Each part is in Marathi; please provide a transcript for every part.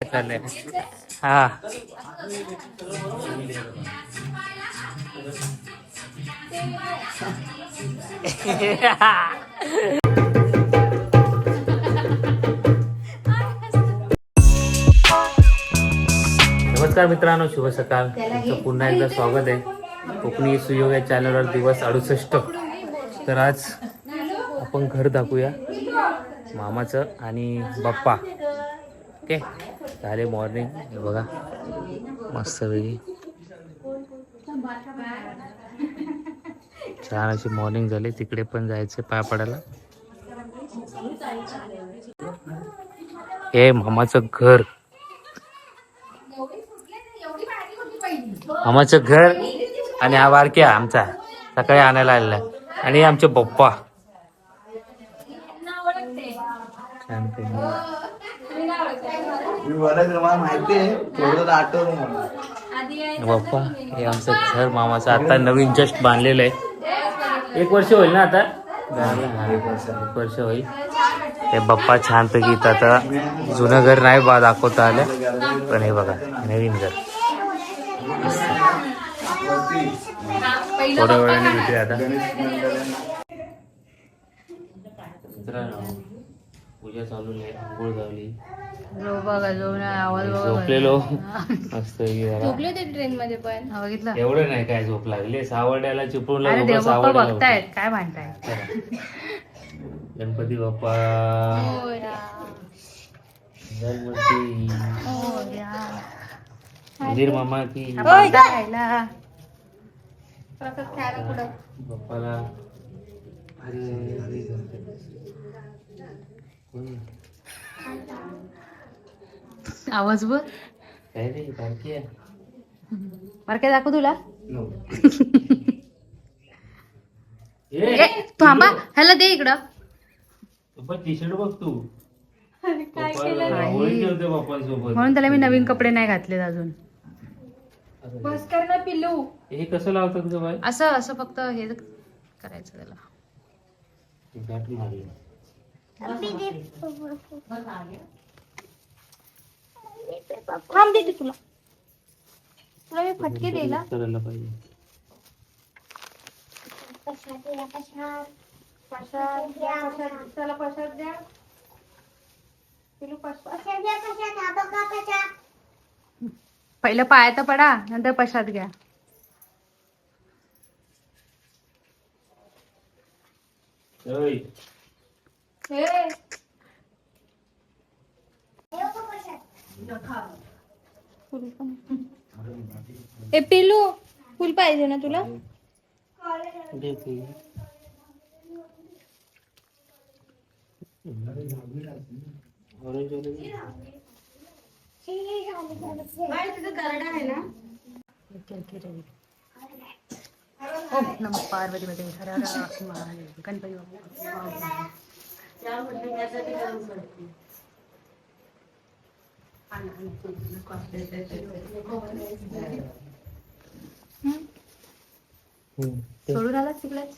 चाललंय हा. नमस्कार मित्रांनो शुभ सकाळ. तुमचं पुन्हा एकदा स्वागत आहे. कोकणी सुयोग या चॅनलवर दिवस अडुसष्ट. तर आज आपण घर दाखवूया. मामाचं आणि बाप्पा. ओके? झाले मॉर्निंग बघा. मस्त वेगळी छान अशी मॉर्निंग झाली. तिकडे पण जायचं पाय पडायला हे मामाचं घर. मामाचं घर आणि हा वारक्या आमचा. सकाळी आणायला आलेला आणि आमचे पप्पा. मला माहिती आहे थोडं आठवलं बाप्पा हे आमचं घर मामाचं आता नवीन जस्ट बांधलेलं आहे. एक वर्ष होईल ना आता? एक वर्ष होईल. हे बाप्पा छानपैकी इथं आता जुनं घर नाही बा दाखवता आलं पण हे बघा नवीन घर. थोड्या वेळाने भेटूया आता. मित्रांनो पूजा चालू आहे आंघोळ झाली. बघा जो नाही आवाज बघा झोपलेलो. मस्त. झोपले ते ट्रेन मध्ये पण. हा, बघितलं. एवढं नाही काय झोप लागली. सावर्ड्याला चिपळूणला अरे झोपला, देवबाप्पा सावर्ड्याला बघतायत काय म्हणताय. गणपती बाप्पा. गणपती. मंदिर मामा की. बाप्पाला? आवाज बघ बरं काय दाखव तुला. ए, थांबा ह्याला दे इकडं. पण टी शर्ट बघ तू. म्हणून त्याला मी नवीन कपडे नाही घातले अजून. बस कर ना पिल्लू. हे कसं लावतात तुझं बाय असं असं फक्त हे करायचं त्याला. गाठ मारली थांब देते तुला. तुला मी फटके देला करायला पाहिजे. पहिलं पायात पडा नंतर प्रसाद घ्या. हे फुल पण. ए पिल्लू फुल पाहिजे ना तुला दे ते. ऑरेंज ऑरेंज ओम नमः पार्वती मध्ये गणपती बाप्पा. सोडून आलात तिकडेच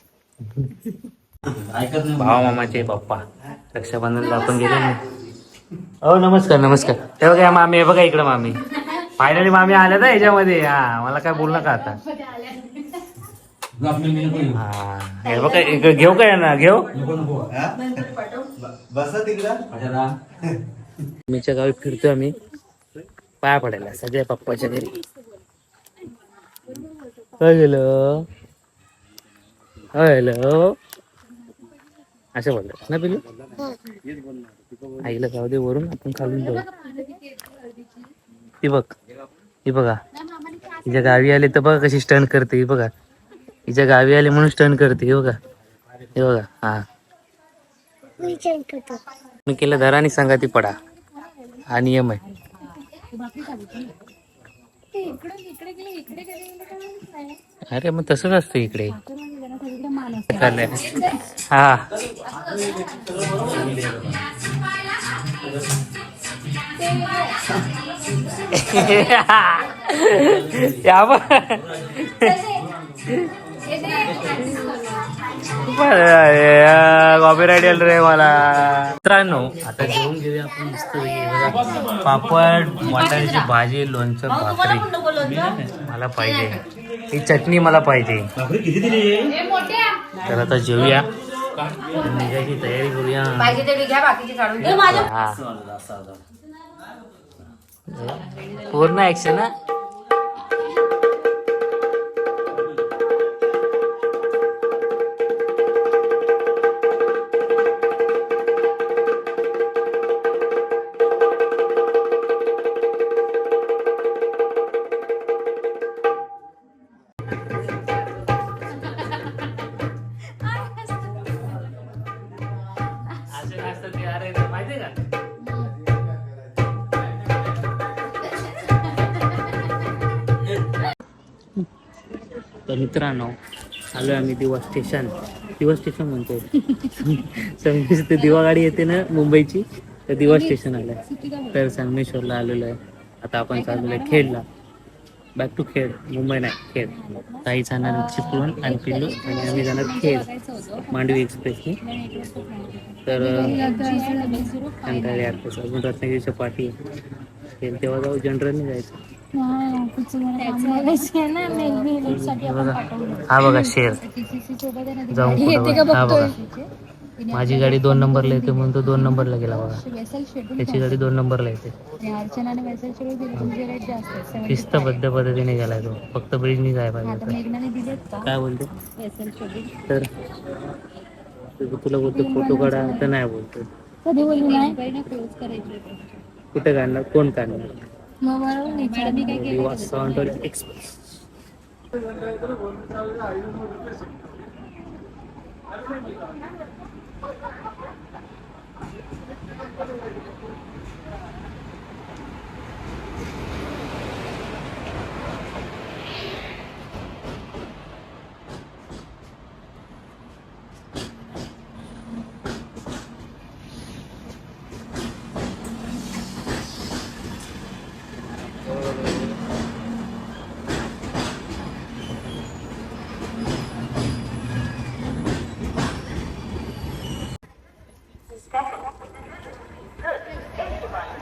भावा मामाचे पप्पा. रक्षाबंधनला आपण गेलो ना. हो नमस्कार नमस्कार. हे बघा या मामी हे बघा इकडे मामी. फायनली मामी आल्या ना याच्यामध्ये. हा मला काय बोल नका आता. हा हे बघा इकडे घेऊ काय ना घेऊ? ब- बसा तिकडं. मीच्या गावी फिरतोय आम्ही. पाया पडायला सगळ्या पप्पाच्या घरी. हॅलो हॅलो असं बोलतात ना पिलू आईला जाऊ दे वरून आपण खालून जाऊ. ती बघ ही बघा. हिच्या गावी आले तर बघा कशी स्टन करते ही बघा. हिच्या गावी आले म्हणून स्टन करते हे बघा. हे बघा हा. मी केलं धरा आणि सांगा ती पडा. हा नियम आहे अरे मग तसंच असतं इकडे. चाललंय. हा. या. कॉपीराईट येईल रे मला. मित्रांनो आता जेवून घेऊया आपण मस्त पापड वाटाण्याची भाजी लोणचं भाकरी. मला पाहिजे. ही चटणी मला पाहिजे. तर आता जेवूया. निघायची तयारी करूया. पूर्ण ऍक्शन ना मित्रांनो आलोय आम्ही दिवा स्टेशन. दिवा स्टेशन म्हणतो संगमेश्वर ते दिवा गाडी येते ना मुंबईची तर दिवा स्टेशन आलंय. तर संगमेश्वरला आलेलो आहे. आता आपण चाललेलो आहे खेडला. Back to Khed. मुंबई नाही खेड. ताई जाणार चिपळूण आणि पिल्लू आणि आम्ही जाणार खेड. मांडवी एक्सप्रेसनी. तर रत्नागिरीच्या पाठी आहे. खेड तेव्हा जाऊ जनरलने जायचं. हे बघा शेर. हा बघा. माझी गाडी दोन नंबरला येते म्हणून तो दोन नंबरला गेला बघा. त्याची गाडी दोन नंबरला येते. शिस्तबद्ध पद्धतीने गेलाय तो. फक्त ब्रिजनी जाय पाहिजे. काय बोलते? तर तुला बोलतो फोटो काढा तर नाही बोलतो. कुठे काढणार? कोण काढणार? He was turned the express.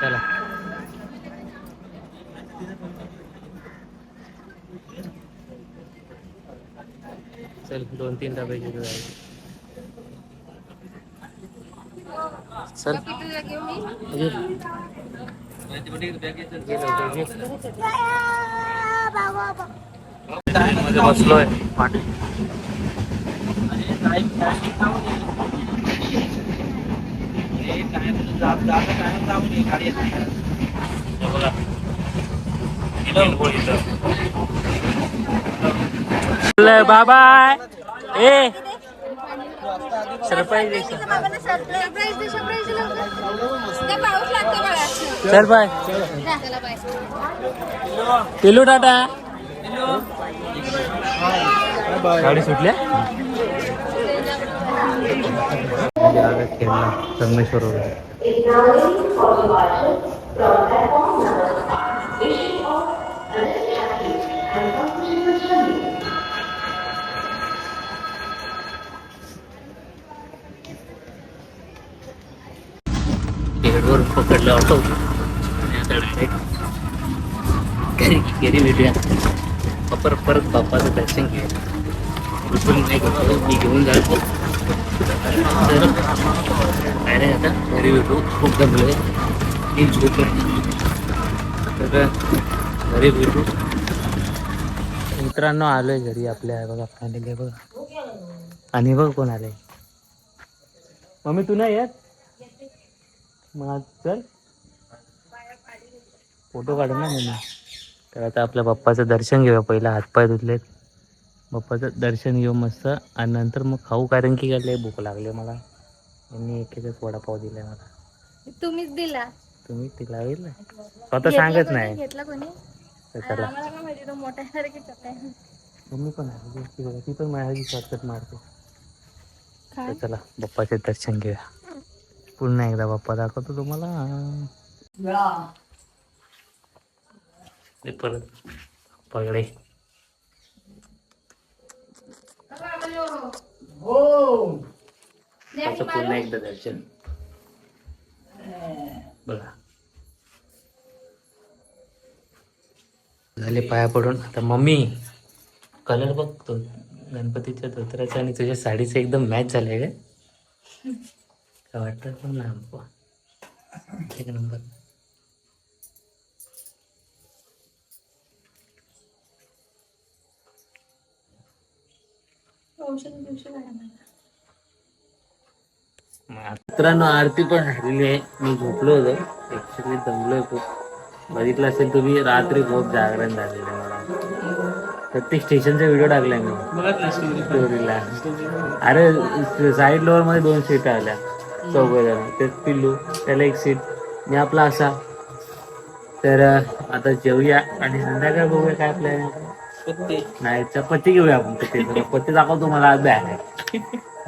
चला. चल दोन तीन डबे घेऊन जायचे चल. घे. मध्ये बसलोय. बाय ए. सरप्राईज दे चल बाय. पिलू टाटा. गाडी सुटल्या? खेळला संगमेश्वर हेडवर पकडलं ऑटो आणि आता डायरेक्ट घरी घरी भेटूया. परत परत बाप्पाचं दर्शन घेऊया बिलकुल नाही करतो. मी घेऊन जातो. तर अरे आता घरी भेटू. खूप दमलोय मी झोप तर घरी भेटू. मित्रांनो आलोय घरी आपल्या. आहे बघा फायनली बघा. आणि बघ कोण आलंय? मम्मी तू नाही येत? मग चल. फोटो काढू ना मी तर आता आपल्या बाप्पाचं दर्शन घेऊया. पहिला हातपाय धुतलेत. बाप्पाचं दर्शन घेऊ मस्त. आणि नंतर मग खाऊ कारण की काय भूक लागली मला. यांनी एक एकच वडापाव दिलाय मला. तुम्हीच दिला. तुम्ही तिला येईल स्वतः सांगत नाही. घेतला कोणी? तर चला. आम्हाला काय माहिती तो मोठा आहे की छोटा आहे. मम्मी पण आहे. ती पण माझ्या शॉर्टकट मारते. चला बाप्पाचे दर्शन घेऊया. पुन्हा एकदा बाप्पा दाखवतो तुम्हाला. ते परत पगडे त्याचं पुन्हा एकदा दर्शन बघा झाले पाया पडून आता मम्मी कलर बघतो गणपतीच्या धोत्राचा आणि तुझ्या साडीचं एकदम मॅच झालंय काय वाटतं पण ना. एक नंबर मित्रांनो आरती पण झालेली आहे. मी झोपलो होतो. ऍक्च्युली दमलोय खूप. बघितलं असेल तुम्ही रात्री खूप जागरण झालेलं आहे मला. प्रत्येक स्टेशनचा व्हिडिओ टाकलाय मी. स्टोरीला अरे साईड लोअरमध्ये दोन सीट आल्या. चौघ जण. ते पिल्लू त्याला एक सीट मी आपला असा. तर आता जेवूया आणि संध्याकाळ बघूया काय प्लॅन नाही चपाती घेऊया आपण पत्ती पत्ती दाखव तुम्हाला आज बॅग.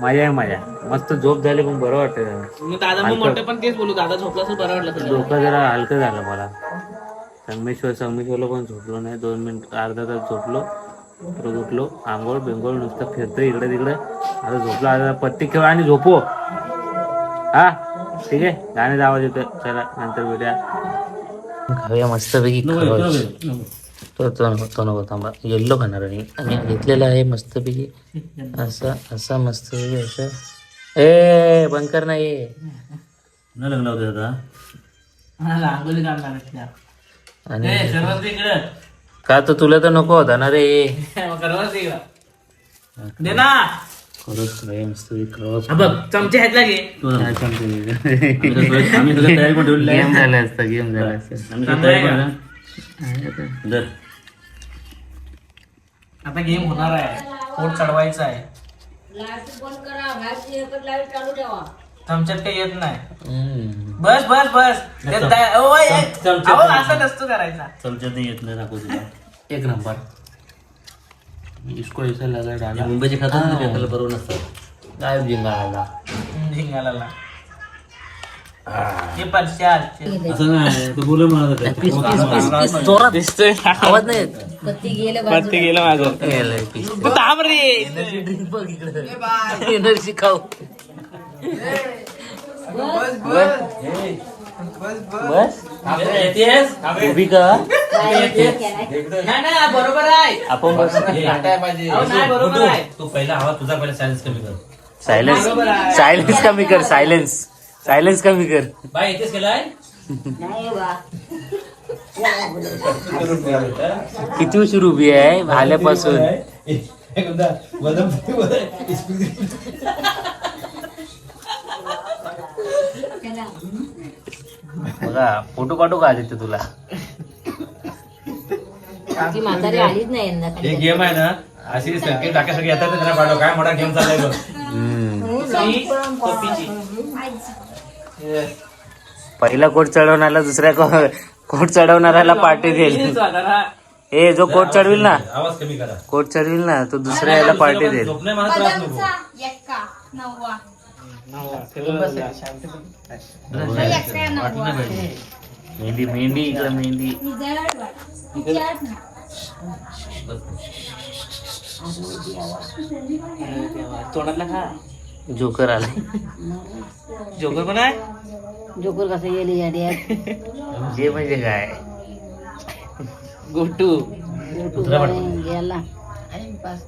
मजा आहे मजा मस्त झोप झाली पण बरं वाटतं दादा मोठे पण तेच बोलू. दादा झोपला बरं वाटलं तुला. डोकं जरा हलकं झालं मला. संगमेश्वर संगमेश्वरला पण झोपलो नाही. दोन मिनिट अर्धा तास झोपलो. परत उठलो. आंघोळ बिंघोळ नुसतं फिरतो इकडे तिकडे. आता झोपलो. आता पत्ती खेळ आणि झोपो. हा? ठीक आहे? गाण्याचा आवाज येतोय. चला नंतर भेटूया. खाऊया मस्तपैकी. तो तो नको तो नको थांबा येल्लो खाणार आणि आणि घेतलेला आहे मस्तपैकी. असं असं मस्तपैकी असं ए बंद कर नाही लग्न होते आणि का तर तुला तर नको होता ना. रे खरंच रे क्रॉस हा बघ चमचे आहेत लागे गेम झालं असतं गेम झालं असतं. आता गेम होणार आहे. पोट चढवायचं आहे? चमच्यात काही येत नाही. बस बस बस. ते दा- ओ, ए, अहो, असं नसतो करायचा? चमच्यात येत नाही दाखव तुला. एक नंबर. इसको ऐसा लगा डाला. मुंबईचे खातात ना ते आपल्याला बरोबर नसतात. गायब जिंगा आला हम्म, झिंगाला हे परशाल असं नाही तू बोल मला जोरात. दिसतोय. आवाज नाही येत. पत्ती गेलं माझं गेलंय piece. तू थांब रे. एनर्जी ड्रिंक बघ इकडे. एनर्जी खाऊ. बस उभी का? नाही नाही बरोबर आहे. आपण बस. अहो, नाही बरोबर आहे. तू पहिला हवा तुझा पहिला सायन्स कमी कर. सायलेन्स सायलेन्स कमी कर सायलेन्स सायलेन्स कमी कर. बाय इथेच केलाय किती उशीर उभी आहे? आल्यापासून बघा फोटो काढू का आदित्य तुला? ती म्हातारी आलीच नाही यंदा हे गेम आहे ना अशी संकेत टाक्या सगळे येतात त्यांना पाठव. काय मोठा गेम चाललाय बघ. हम्म. कॉफीची पहिला कोट चढवणारा दुसऱ्या को- कोट चढवणाऱ्याला पार्टी देईल. ए जो कोट चढविल ना. आवाज कमी करा. कोट चढविल ना तो दुसऱ्या याला पार्टी देईल. मेहंदी मेहंदी इकडे मेहंदी. खा. जोकर आला जोकर पण आहे? जोकर कसं गेली जे म्हणजे काय? गोटू. गेला.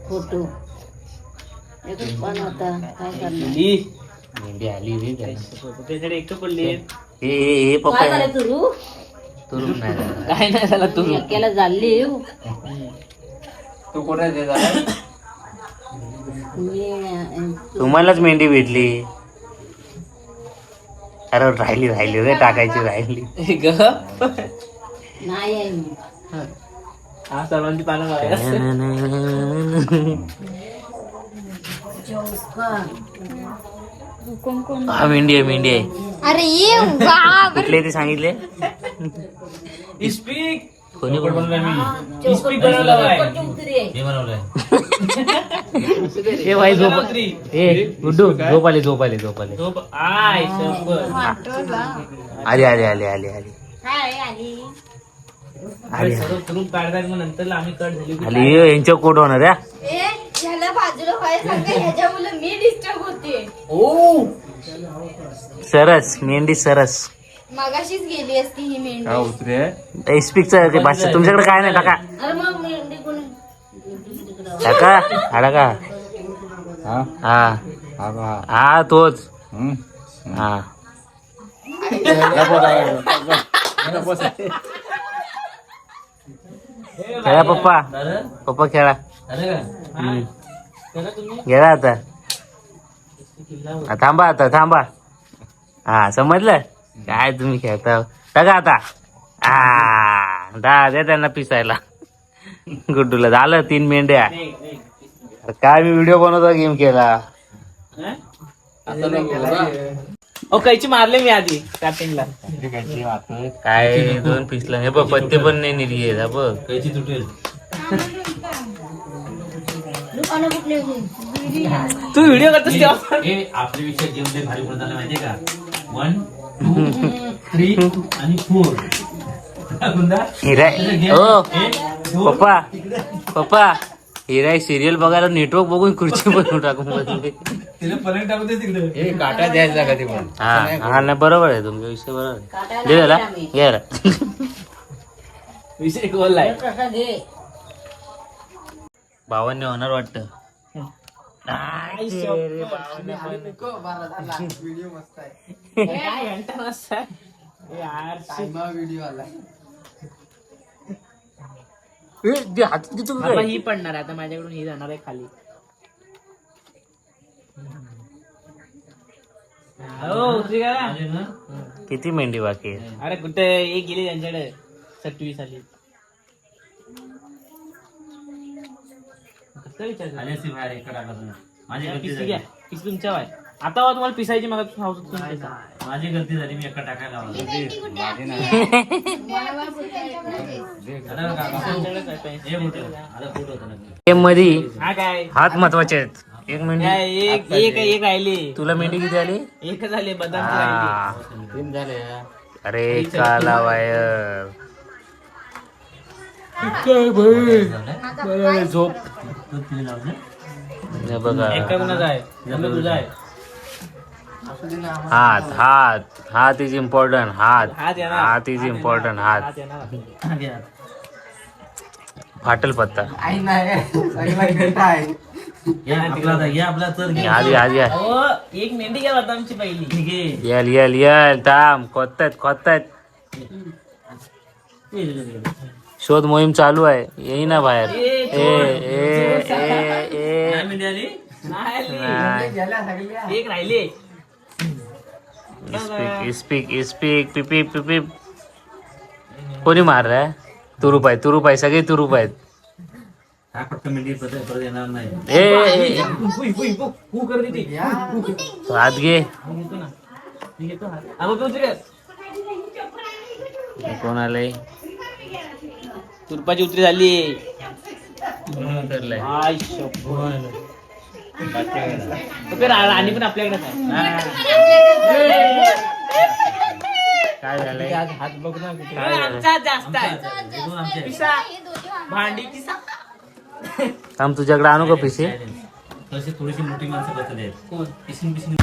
फोटो एकच पान होता. काय करणार? आली रे त्याला. त्याच्याकडे एकटं पडली. हे पप्पा काय झालं तुरू? तुरुप नाही झाला. काय नाही झाला तू केला झाली तू तुम्हालाच मेहंदी भेटली. अरे राहिली राहिली रे टाकायची राहिली. हा. सर्वांची पानं बघा. हा मेंढी आहे मेंढी आहे. अरे कुठले ते सांगितले? इस्पीक कोणी कोण बनवलंय मी. इस्पीक बनवला हे बनवलंय. ए भाई झोप. ए गुड्डू झोप आली झोप आली झोप आली. झोप आय आली आली. आली आली आली यांच्या कोट होणार या ए ह्याला बाजूला व्हायला सांगा ह्याच्यामुळे मी डिस्टर्ब होते. ओ! सरस मेंढी सरस. मगाशीच गेली असती ही मेंढी. उतरे स्पीकचं ते भाषा तुमच्याकडे काय नाही टाका. अरे मग मेंढी कोणी? टाका आला का हा? हा. हा का? हा तोच. हम्म. हा. खेळा पप्पा. पप्पा खेळा. हम्म. गेला आता. हा, थांबा आता थांबा. हा समजलं? काय तुम्ही खेळता? बघा आता. आ दा दे त्यांना पिसायला. गुड्डूला. झालं तीन मेंढ्या. अरे काय मी व्हिडिओ बनवतो गेम केला हा? ओ कैची मारले मी आधी. स्टार्टिंगला काय दोन पिसला हे बघ पत्ते पण नाही हा बघ. कैची तुटेल? तू व्हिडिओ करतोस तेव्हा हे आपल्या विषय गेम भारी माहितीये का? वन टू थ्री आणि फोर. ओ पप्पा पप्पा हिरा सिरियल बघायला नेटवर्क बघून खुर्ची बनवून टाकून बसली तिला पलंग टाकू दे तिकडे. हे काटा द्यायचा का ते पण हा हा नाही बरोबर आहे तुमचा विषय बरोबर आहे. दे त्याला. घे रे. विषय बोललाय भावांनी होणार वाटतं. व्हिडिओ मस्त आहे काय घंटा नसता यार व्हिडिओ आला ए, दे, हातात किती मला काय? ही पडणार आहे आता माझ्याकडून ही जाणार आहे खाली हो उतरी का किती मेंढी बाकी आहे अरे कुठे एक गेली त्यांच्याकडे सटवी साली विचार बाहेर माझी गलती पिसी झाली. घ्या. पिसी तुमच्या वाय आता वा तुम्हाला पिसायची मग हाऊस माझी गलती झाली मी एका टाकायला लावला. झालं का काका? हे मोठं. आता फोटो होता नक्की. गेममध्ये हा काय? हात महत्त्वाचे आहेत. एक काय एक एक एक राहिली. तुला मेंढी किती आली? एक झाले बदाम राहिली. हा. तीन झाले अरे काला वायर. झोप तो तिला हे बघा हात हात हात इज इम्पॉर्टंट हात हात इज इम्पॉर्टंट हात फाटल पत्ता आई नाही आपला तर एक मेंढी पहिली येल यल येल यल थांब खोदतायत खोदतायत शोध मोहीम चालू आहे. येई ना बाहेर. ए ए ए ए नाही एक राहिली. पिपीप पिपीप कोणी मारलाय? तुरुप आहे तुरुप आहे सगळे तुरुप आहेत. हा फक्त मिनिट परत परत येणार नाही. ए, कर. तू हात घे. मी घेतो ना. मी घेतो हात. हा, मग तू उतरी कर. कोण आलंय? तुरपाची उतरी झाली. आय राणी पण आपल्याकडेच आहे काय झालंय? हात बघ ना? आमचा जास्त आहे. पिसा. भांडी पिसा. थांब तुझ्याकडे आणू का पिसे तशी थोडीशी मोठी माणसं बसलेली आहेत. कोण? पिसून पिसून